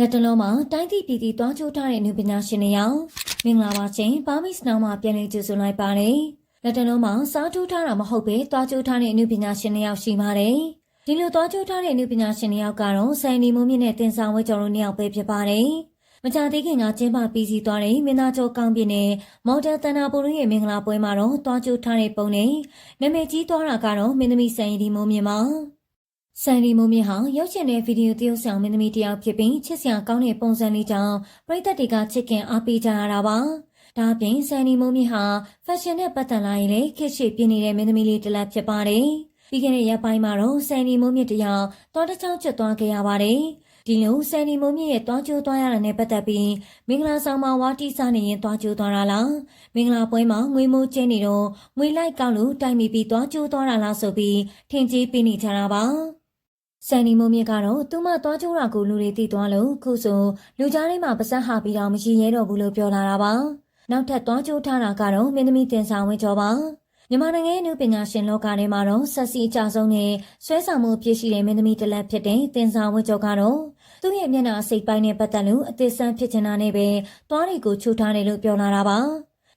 လက်တလုံးမှာတိုင်းပြည်ပြည်သွားချိုးထားတဲ့နုပညာရှင်တွေရောမင်္ဂလာပါရှင်ပါမစ်နောင်မှာပြန်လည်ကြိုဆိုလိုက်ပါတယ်လက်တလုံးမှာစားထိုးထားတာမဟုတ်ပဲသွားချိုးထားတဲ့နုပညာရှင်တွေရောက်ရှိပါတယ်ဒီလိုသွားချိုးထားတဲ့နုပညာရှင်တွေရောက်ကတော့စံဒီမိုးမြင့်နဲ့တင်ဆောင်ဝဲကျော်တို့နှစ်ယောက်ပဲဖြစ်ပါတယ်မကြသေးခင်ကကျင်းပပြီးစီသွားတဲ့မင်းသားကျော်ကောင်းပြင်းနဲ့မော်ဒယ်တန်နာပိုတို့ရဲ့မင်္ဂလာပွဲမှာတော့သွားချိုးထားတဲ့ပုံနဲ့နာမည်ကြီးသွားတာကတော့မင်းသမီးစံရီဒီမိုးမြင့်ပါ ဆန်ဒီမိုမီဟာရုပ်ရှင်တဲ့ဗီဒီယိုသရုပ်ဆောင်မင်းသမီးတစ်ယောက်ဖြစ်ပြီးချစ်စရာကောင်းတဲ့ပုံစံလေးကြောင့်ပရိသတ်တွေကချစ်ခင်အားပေးကြရတာပါ။ဒါအပြင်ဆန်ဒီမိုမီဟာဖက်ရှင်နဲ့ပတ်သက်လာရင်လည်းခက်ရှိပြနေတဲ့မင်းသမီးလေးတစ်လက်ဖြစ်ပါတယ်။ပြီးခဲ့တဲ့ရက်ပိုင်းမှာတော့ဆန်ဒီမိုမီတစ်ယောက်တောတစ်ချောင်းကျွတ်သွားခဲ့ရပါတယ်။ဒီလိုဆန်ဒီမိုမီရဲ့တွားကျိုးသွားရတာနဲ့ပတ်သက်ပြီးမင်္ဂလာဆောင်မှာဝါတီစားနေရင်တွားကျိုးသွားတာလားမင်္ဂလာပွဲမှာငွေမိုးကျင်းနေတော့ငွေလိုက်ကောက်လို့တိုင်မီပြီးတွားကျိုးသွားတာလားဆိုပြီးထင်ကြီးပေးနေကြတာပါ။ ဆန်နီမိုမြင့်ကတော့သူမသွားကြိုးတာကိုလူတွေသိသွားလို့ခုဆိုလူကြားထဲမှာပါစက်ဟာပြီးတော့မရှိရဲတော့ဘူးလို့ပြောလာတာပါနောက်ထပ်သွားကြိုးထားတာကတော့မင်းသမီးတင်ဆောင်ဝင်းကျော်ပါမြန်မာနိုင်ငံရဲ့နုပညာရှင်လောကထဲမှာတော့ဆက်စီအကြဆုံးနဲ့ဆွဲဆောင်မှုပြည့်ရှိတဲ့မင်းသမီးတစ်လက်ဖြစ်တဲ့တင်ဆောင်ဝင်းကျော်ကတော့သူ့ရဲ့မျက်နှာအစိပ်ပိုင်းနဲ့ပတ်သက်လို့အသေးစမ်းဖြစ်ချင်တာနဲ့ပဲသွားတွေကိုချိုးထားတယ်လို့ပြောလာတာပါ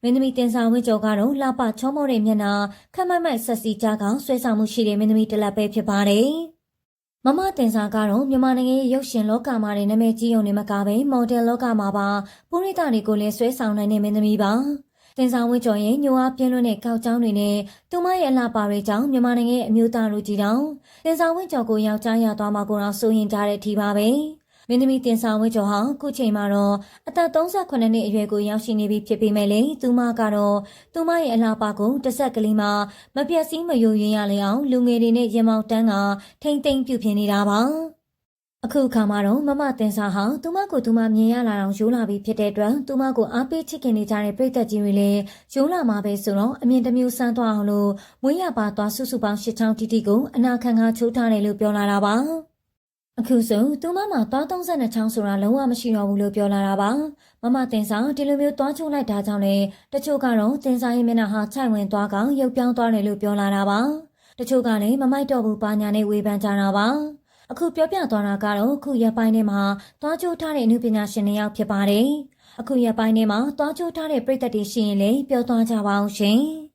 မင်းသမီးတင်ဆောင်ဝင်းကျော်ကတော့လှပချောမောတဲ့မျက်နှာခက်မိုက်မိုက်ဆက်စီကြကောင်ဆွဲဆောင်မှုရှိတဲ့မင်းသမီးတစ်လက်ပဲဖြစ်ပါတယ် မမတင်စာကတော့မြန်မာနိုင်ငံရဲ့ရုပ်ရှင်လောကမှာတဲ့နာမည်ကြီးုံနဲ့မကပဲမော်ဒယ်လောကမှာပါပုရိသတွေကိုလည်းဆွဲဆောင်နိုင်တဲ့မင်းသမီးပါတင်ဆောင်ဝင်းကျော်ရဲ့ညိုအားပြင်းလွန်းတဲ့ကောက်ကြောင်းတွေနဲ့သူမရဲ့အလှပါတွေကြောင့်မြန်မာနိုင်ငံရဲ့အမျိုးသားလူကြီးတောင်တင်ဆောင်ဝင်းကျော်ကိုယောက်ျားရသွားမှာကိုတော့စိုးရင်ကြတဲ့အထိပါပဲ မင်းသမီးတင်ဆောင်ဝင်းကျော်ဟာခုချိန်မှာတော့အသက်38နှစ်အရွယ်ကိုရောက်ရှိနေပြီဖြစ်ပေမဲ့လေသူမကတော့သူမရဲ့အလှပါကိုတစ်ဆက်ကလေးမှာမပြတ်စည်းမယိုယွင်းရလေအောင်လူငယ်တွေနဲ့ရင်မောင်တန်းကထိမ့်သိမ့်ပြုပြင်နေတာပါအခုအခါမှာတော့မမတင်စာဟာသူမကိုသူမမြင်ရလာအောင်ရိုးလာပြီးဖြစ်တဲ့အတွက်သူမကိုအားပေးချစ်ခင်နေကြတဲ့ပြည်သက်ကြီးတွေလည်းရိုးလာမှာပဲဆိုတော့အမြင်တစ်မျိုးစမ်းသွားအောင်လို့မွေးရပါသွားစုစုပေါင်း၈ချောင်းတီတီကိုအနာခံခါချိုးထားတယ်လို့ပြောလာတာပါ အခုဆိုသူမမှာသွား32ချောင်းဆိုတာလုံးဝမရှိတော့ဘူးလို့ပြောလာတာပါမမတင်စာဒီလိုမျိုးသွားချိုးလိုက်တာကြောင့်လေတချို့ကတော့တင်စာရဲ့မျက်နှာဟာခြိုက်ဝင်သွားကောင်ရုပ်ပြောင်းသွားတယ်လို့ပြောလာတာပါတချို့ကလည်းမမိုက်တော့ဘူးပါညာနဲ့ဝေဖန်ကြတာပါအခုပြောပြသွားတာကတော့အခုရက်ပိုင်းထဲမှာသွားကြိုးထားတဲ့အမှုပညာရှင်တွေယောက်ဖြစ်ပါတယ်။အခုရက်ပိုင်းထဲမှာသွားကြိုးထားတဲ့ပြည်သက်တွေရှိရင်လည်းပြောသွားကြပါအောင်ရှင်။